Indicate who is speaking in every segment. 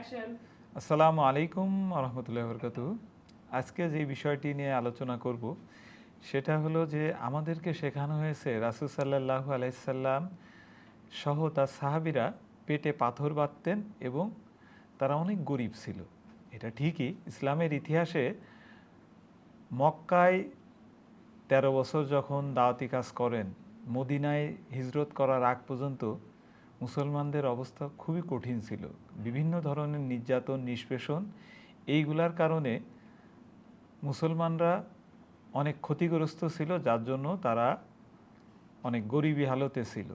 Speaker 1: আসসালামু আলাইকুম রহমতুল্লাহ বরকাত আজকে যে বিষয়টি নিয়ে আলোচনা করব, সেটা হলো যে আমাদেরকে শেখানো হয়েছে রাসুল সাল্লাহ আলাইসাল্লাম সহ তার সাহাবিরা পেটে পাথর বাঁধতেন এবং তারা অনেক গরিব ছিল। এটা ঠিকই, ইসলামের ইতিহাসে মক্কায় তেরো বছর যখন দাওয়াতি কাজ করেন, মদিনায় হিজরত করার আগ পর্যন্ত মুসলমানদের অবস্থা খুবই কঠিন ছিল। বিভিন্ন ধরনের নির্যাতন, নিষ্পেষণ, এইগুলার কারণে মুসলমানরা অনেক ক্ষতিগ্রস্ত ছিল, যার জন্য তারা অনেক গরিবী হালতে ছিল।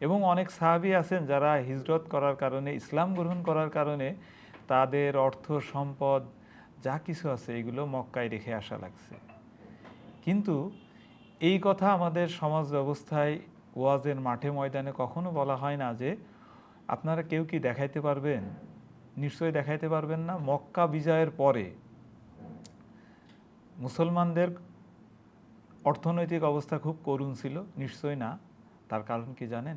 Speaker 1: এবং অনেক সাহাবি আছেন যারা হিজরত করার কারণে, ইসলাম গ্রহণ করার কারণে তাদের অর্থ, সম্পদ, যা কিছু আছে, এগুলো মক্কায় রেখে আসা লাগছে। কিন্তু এই কথা আমাদের সমাজ ব্যবস্থায় ওয়াজের মাঠে ময়দানে কখনো বলা হয় না যে আপনারা কেউ কি দেখাইতে পারবেন? নিশ্চয়ই দেখাইতে পারবেন না। মক্কা বিজয়ের পরে মুসলমানদের অর্থনৈতিক অবস্থা খুব করুণ ছিল। নিশ্চয়ই না। তার কারণ কি জানেন?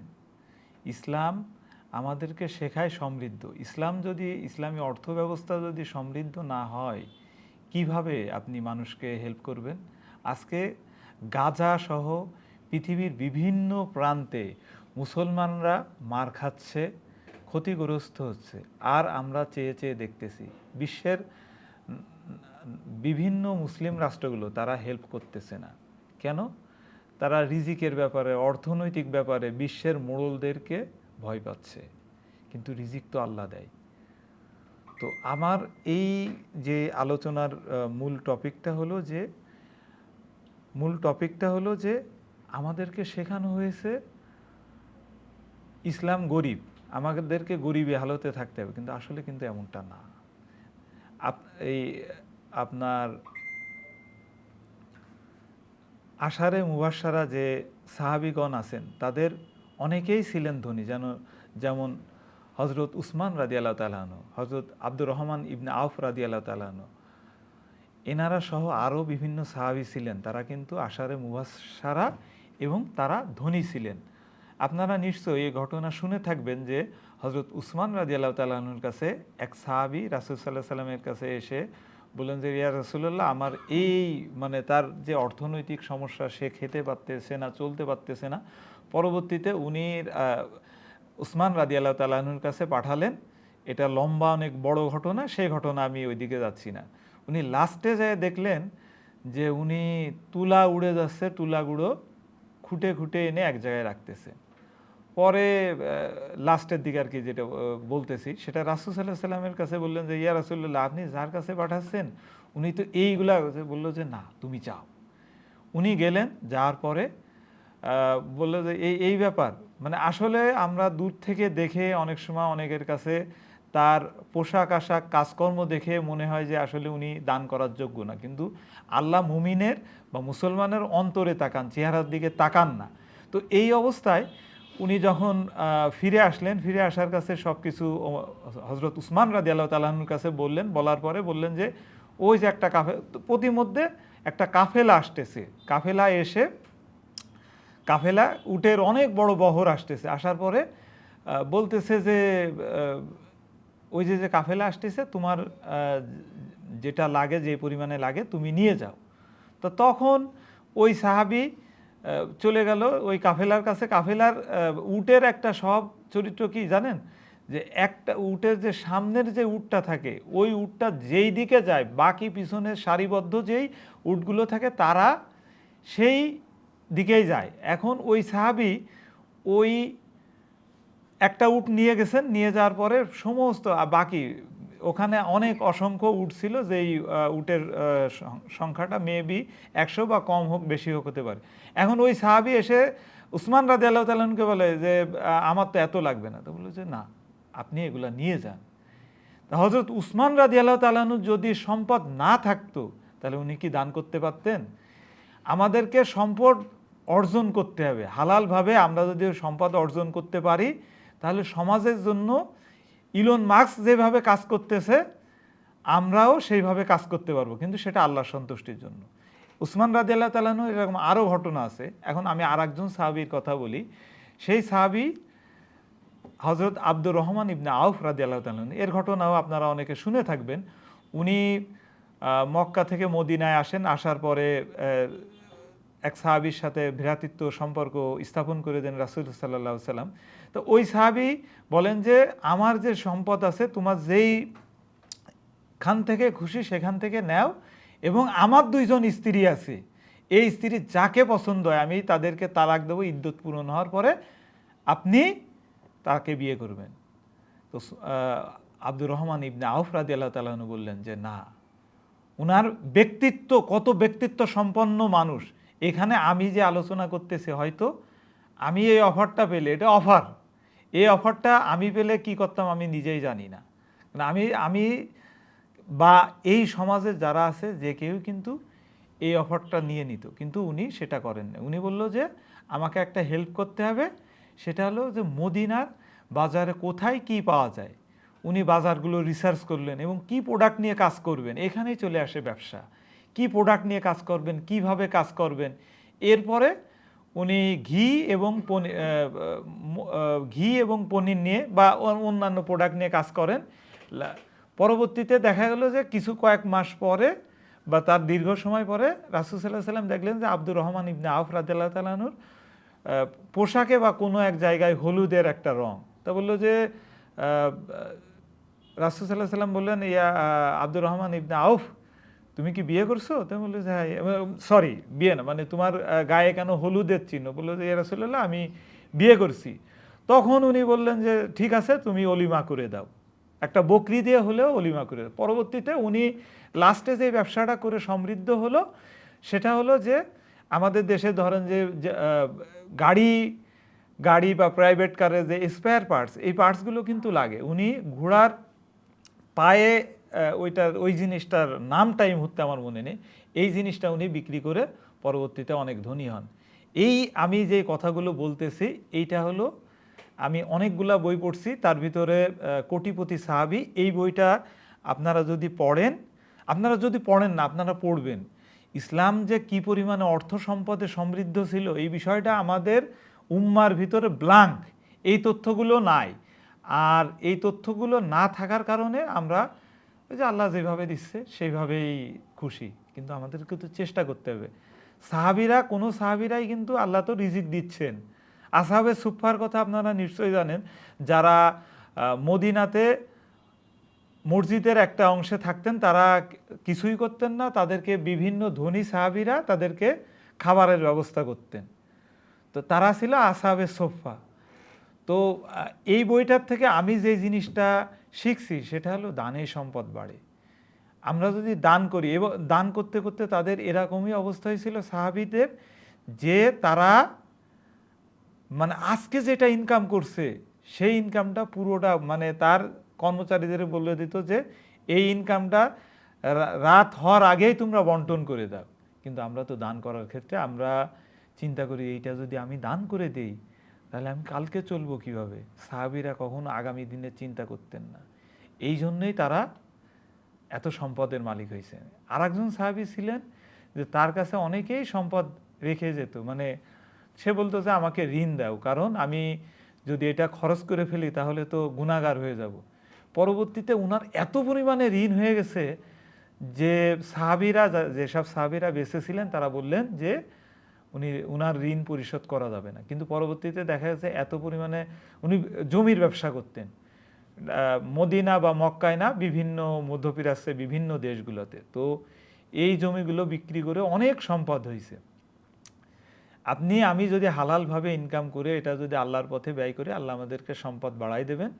Speaker 1: ইসলাম আমাদেরকে শেখায় সমৃদ্ধ। ইসলাম যদি, ইসলামী অর্থ ব্যবস্থা যদি সমৃদ্ধ না হয়, কীভাবে আপনি মানুষকে হেল্প করবেন? আজকে গাজা সহ পৃথিবীর বিভিন্ন প্রান্তে মুসলমানরা মার খাচ্ছে, ক্ষতিগ্রস্ত হচ্ছে। আর আমরা চেয়ে চেয়ে দেখতেছি, বিশ্বের বিভিন্ন মুসলিম রাষ্ট্রগুলো তারা হেল্প করতেছে না। কেন? তারা রিজিকের ব্যাপারে, অর্থনৈতিক ব্যাপারে বিশ্বের মোড়লদেরকে ভয় পাচ্ছে। কিন্তু রিজিক তো আল্লাহ দেয়। তো আমার এই যে আলোচনার মূল টপিকটা হলো যে, মূল টপিকটা হলো যে আমাদেরকে শেখানো হয়েছে, ইসলাম গরিব, আমাদেরকে গরিবী হালতে থাকতে হবে, কিন্তু আসলে কিন্তু এমনটা না। আপ- এই আপনার আষাঢ়ে মুবাসারা যে সাহাবিগণ আছেন, তাদের অনেকেই ছিলেন ধনী, যেন, যেমন হজরত উসমান রাদি আল্লাহ তালাহন হজরত আব্দুর রহমান ইবনে আউফ রাদি আল্লাহ তালাহন এনারা সহ আরও বিভিন্ন সাহাবি ছিলেন, তারা কিন্তু আষাঢ়ে মুবাসারা এবং তারা ধনী ছিলেন। আপনারা নিশ্চয়ই এই ঘটনা শুনে থাকবেন যে হজরত উসমান রাজি আল্লাহ তালাহনুর কাছে এক সাহাবি রাসুল সাল্লাহ সাল্লামের কাছে এসে বললেন যে, ইয়া রাসুল্লাহ আমার এই মানে তার যে অর্থনৈতিক সমস্যা, সে খেতে পারতেছে না, চলতে পারতেছে না। পরবর্তীতে উনি উসমান রাজি আল্লাহ তালাহনুর কাছে পাঠালেন। এটা লম্বা অনেক বড় ঘটনা সেই ঘটনা আমি ওইদিকে যাচ্ছি না। উনি লাস্টে যায় দেখলেন যে উনি তুলা উড়ে যাচ্ছে তুলাগুলো খুঁটে খুঁটে এনে এক জায়গায় রাখতেছে। পরে লাস্টের দিকে আর কি যেটা বলতেছি, সেটা রাসুল সাল্লাহ সাল্লামের কাছে বললেন যে, ইয়া রাসুল্লাহ আপনি যার কাছে পাঠাচ্ছেন, উনি তো এইগুলা বলল যে, না, তুমি চাও। উনি গেলেন, যাওয়ার পরে বলল যে, এই এই ব্যাপার। মানে আসলে আমরা দূর থেকে দেখে অনেক সময় অনেকের কাছে তার পোশাক আশাক কাজকর্ম দেখে মনে হয় যে আসলে উনি দান করার যোগ্য না। কিন্তু আল্লাহ মুমিনের বা মুসলমানের অন্তরে তাকান, চেহারার দিকে তাকান না। তো এই অবস্থায় উনি যখন ফিরে আসলেন, ফিরে আসার কাছে সব কিছু হজরত উসমান রাজি আল্লাহ তালাহুর কাছে বললেন, বলার পরে বললেন যে, ওই যে একটা কাফে প্রতিমধ্যে একটা কাফেলা আসতেছে। কাফেলা এসে, কাফেলা উটের অনেক বড় বহর আসতেছে। আসার পরে বলতেছে যে ওই যে যে কাফেলা আসতেছে, তোমার যেটা লাগে, যে পরিমাণে লাগে, তুমি নিয়ে যাও। তো তখন ওই সাহাবি চলে গেল ওই কাফেলার কাছে। কাফেলার উটের একটা সব চরিত্র কি জানেন? যে একটা উটের যে সামনের যে উটটা থাকে, ওই উটটা যেই দিকে যায়, বাকি পিছনের সারিবদ্ধ যেই উটগুলো থাকে, তারা সেই দিকেই যায়। এখন ওই সাহাবি ওই একটা উট নিয়ে গেছেন, নিয়ে যাওয়ার পরে সমস্ত বাকি, ওখানে অনেক অসংখ্য উট ছিল যেই উটের সংখ্যাটা মেবি একশো বা কম হোক, বেশি হোক হতে পারে। এখন ওই সাহাবি এসে উসমান রাজি আল্লাহ তালনকে বলে যে আমার তো এত লাগবে না। তো বলল যে, না, আপনি এগুলা নিয়ে যান। তা হজরত উসমান রাজি আল্লাহ তালানুর যদি সম্পদ না থাকতো, তাহলে উনি কি দান করতে পারতেন? আমাদেরকে সম্পদ অর্জন করতে হবে। হালালভাবে আমরা যদি সম্পদ অর্জন করতে পারি তাহলে সমাজের জন্য ইলন মার্কস যেভাবে কাজ করতেছে, আমরাও সেইভাবে কাজ করতে পারব। কিন্তু সেটা আল্লাহর সন্তুষ্টির জন্য। উসমান রাজি আল্লাহ তালানু এরকম আরও ঘটনা আছে। এখন আমি আর একজন সাহাবির কথা বলি। সেই সাহাবি হজরত আব্দুর রহমান ইবনে আউফ রাদি আল্লাহ এর ঘটনাও আপনারা অনেকে শুনে থাকবেন। উনি মক্কা থেকে মদিনায় আসেন, আসার পরে এক সাহাবির সাথে ভ্রাতৃত্ব সম্পর্ক স্থাপন করে দেন রাসুল সাল্লাহ সাল্লাম তো ওই সাহাবি বলেন যে, আমার যে সম্পদ আছে, তোমার যেই খান থেকে খুশি সেখান থেকে নেও এবং আমার দুইজন স্ত্রী আছে। এই স্ত্রী যাকে পছন্দ হয়, আমি তাদেরকে তালাক দেবো ইদ্যুৎ পূরণ হওয়ার পরে আপনি তাকে বিয়ে করবেন। তো আব্দুর রহমান ইবনে আউফ রাদি আল্লাহ তালু বললেন যে, না। উনার ব্যক্তিত্ব, কত ব্যক্তিত্ব সম্পন্ন মানুষ এখানে আমি যে আলোচনা করতেছি, হয়তো আমি এই অফারটা পেলে, এটা অফার। এই অফারটা আমি পেলে কি করতাম আমি নিজেই জানি না। আমি আমি বা এই সমাজে যারা আছে, যে কেউ কিন্তু এই অফারটা নিয়ে নিত। কিন্তু উনি সেটা করেন না উনি বলল যে, আমাকে একটা হেল্প করতে হবে। সেটা হলো যে মদিনার বাজারে কোথায় কি পাওয়া যায়। উনি বাজারগুলো রিসার্চ করলেন এবং কি প্রোডাক্ট নিয়ে কাজ করবেন। এখানেই চলে আসে ব্যবসা। কি প্রোডাক্ট নিয়ে কাজ করবেন, কীভাবে কাজ করবেন? এরপরে উনি ঘি এবং ঘি এবং পনির নিয়ে বা অন্যান্য প্রোডাক্ট নিয়ে কাজ করেন। পরবর্তীতে দেখা গেল যে কিছু কয়েক মাস পরে বা তার দীর্ঘ সময় পরে রাসুসাল্লাহ সাল্লাম দেখলেন যে আব্দুর রহমান ইবনে আউফ রাদিল্লাহ তালানুর পোশাকে বা কোনো এক জায়গায় হলুদের একটা রং। তা বলল যে রাসুসাল্লাহ সাল্লাম বললেন, ইয়া আব্দুর রহমান ইবনে আউফ তুমি কি বিয়ে করছ? তো বলল যে হ্যাঁ সরি বিয়ে না। মানে তোমার গায়ে কেন হলুদের চিহ্ন? বলল যে রাসুল্লাহ আমি বিয়ে করছি। তখন উনি বললেন যে, ঠিক আছে, তুমি অলিমা করে দাও। একটা বকরি দিয়ে হলেও অলিমা করে দাও। পরবর্তীতে উনি লাস্টে যে ব্যবসাটা করে সমৃদ্ধ হলো, সেটা হলো যে, আমাদের দেশে ধরেন যে গাড়ি গাড়ি বা প্রাইভেট কারের যে স্পেয়ার পার্টস এই পার্টসগুলো কিন্তু লাগে। উনি ঘোড়ার পায়ে ওইটার, ওই জিনিসটার নামটা এই মুহূর্তে আমার মনে নেই। এই জিনিসটা উনি বিক্রি করে পরবর্তীতে অনেক ধনী হন। এই আমি যে কথাগুলো বলতেছি, এইটা হলো, আমি অনেকগুলা বই পড়ছি, তার ভিতরে কোটিপতি সাহাবি, এই বইটা আপনারা যদি পড়েন, আপনারা যদি পড়েন না, আপনারা পড়বেন। ইসলাম যে কি পরিমাণে অর্থ সম্পদে সমৃদ্ধ ছিল, এই বিষয়টা আমাদের উম্মার ভিতরে ব্লাঙ্ক এই তথ্যগুলো নাই। আর এই তথ্যগুলো না থাকার কারণে আমরা ওই যে আল্লাহ যেভাবে দিচ্ছে, সেইভাবেই খুশি। কিন্তু আমাদেরকে তো চেষ্টা করতে হবে। সাহাবিরা, কোনো সাহাবিরাই কিন্তু আল্লাহ তো রিজিক দিচ্ছেন। আসাহাবে সুফার কথা আপনারা নিশ্চয়ই জানেন, যারা মদিনাতে মসজিদের একটা অংশে থাকতেন, তারা কিছুই করতেন না। তাদেরকে বিভিন্ন ধনী সাহাবিরা তাদেরকে খাবারের ব্যবস্থা করতেন। তো তারা ছিল আসাবে সোফা। তো এই বইটার থেকে আমি যে জিনিসটা শিখছি, সেটা হলো দানে সম্পদ বাড়ে। আমরা যদি দান করি, এবং দান করতে করতে তাদের এরকমই অবস্থা হয়েছিল সাহাবিদের, যে তারা মানে আজকে যেটা ইনকাম করছে, সেই ইনকামটা পুরোটা মানে তার কর্মচারীদের বলে দিত যে, এই ইনকামটা রাত হওয়ার আগেই তোমরা বন্টন করে দাও। কিন্তু আমরা তো দান করার ক্ষেত্রে আমরা চিন্তা করি, এইটা যদি আমি দান করে দেই তাহলে আমি কালকে চলবো কীভাবে? সাহাবিরা কখনো আগামী দিনে চিন্তা করতেন না। এই জন্যই তারা এত সম্পদের মালিক হয়েছে। আর একজন সাহাবি ছিলেন যে তার কাছে অনেকেই সম্পদ রেখে যেত। মানে সে বলতো যে, আমাকে ঋণ দাও, কারণ আমি যদি এটা খরচ করে ফেলি তাহলে তো গুণাগার হয়ে যাব। পরবর্তীতে উনার এত পরিমাণে ঋণ হয়ে গেছে যে সাহাবিরা যেসব সাহাবিরা বেঁচে ছিলেন, তারা বললেন যে উনি, উনার ঋণ পরিশোধ করা যাবে না। কিন্তু পরবর্তীতে দেখা গেছে এত পরিমাণে উনি জমির ব্যবসা করতেন। মদিনা বা মক্কায় না, বিভিন্ন মধ্যপ্রাচ্যে বিভিন্ন দেশগুলোতে। তো এই জমিগুলো বিক্রি করে অনেক সম্পদ হয়েছে আপনি, আমি যদি হালালভাবে ইনকাম করে, এটা যদি আল্লাহর পথে ব্যয় করে, আল্লাহ আমাদেরকে সম্পদ বাড়াই দেবেন।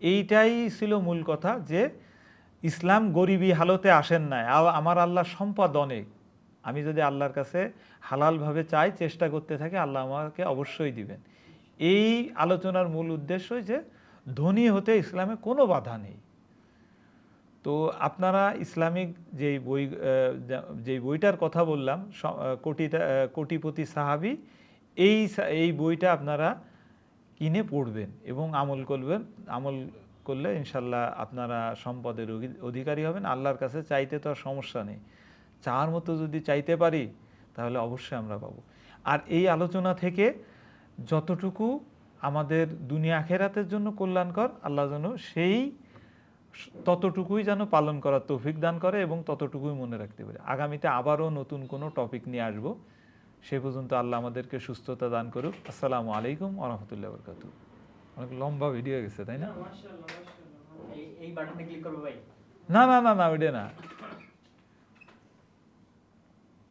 Speaker 1: এইটাই ছিল মূল কথা যে, ইসলাম গরিবী হালতে আসেন নাই। আমার আল্লাহ সম্পদ অনেক। আমি যদি আল্লাহর কাছে হালালভাবে চাই, চেষ্টা করতে থাকি, আল্লাহ আমাকে অবশ্যই দিবেন। এই আলোচনার মূল উদ্দেশ্য যে ধনী হতে ইসলামে কোনো বাধা নেই। তো আপনারা ইসলামিক যেই বই যেই বইটার কথা বললাম কোটিটা কোটিপতি সাহাবি, এই এই বইটা আপনারা কিনে পড়বেন এবং আমল করবেন। আমল করলে ইনশাল্লাহ আপনারা সম্পদের অধিকারী হবেন। আল্লাহর কাছে চাইতে তো আর সমস্যা নেই। চাওয়ার মতো যদি চাইতে পারি তাহলে অবশ্যই আমরা পাবো। আর এই আলোচনা থেকে যতটুকু আমাদের দুনিয়া আখেরাতের জন্য কল্যাণকর আল্লাহ যেন সেই ততটুকুই যেন পালন করার তৌফিক দান করে এবং ততটুকুই মনে রাখতে পারে। আগামীতে আবারও নতুন কোনো টপিক নিয়ে আসব। সে পর্যন্ত আল্লাহ আমাদেরকে সুস্থতা দান করুক। আসসালামু আলাইকুম আরহামতুল্লাহ বরকাত অনেক লম্বা ভিডিও গেছে তাই না? না না না না ওইটা না।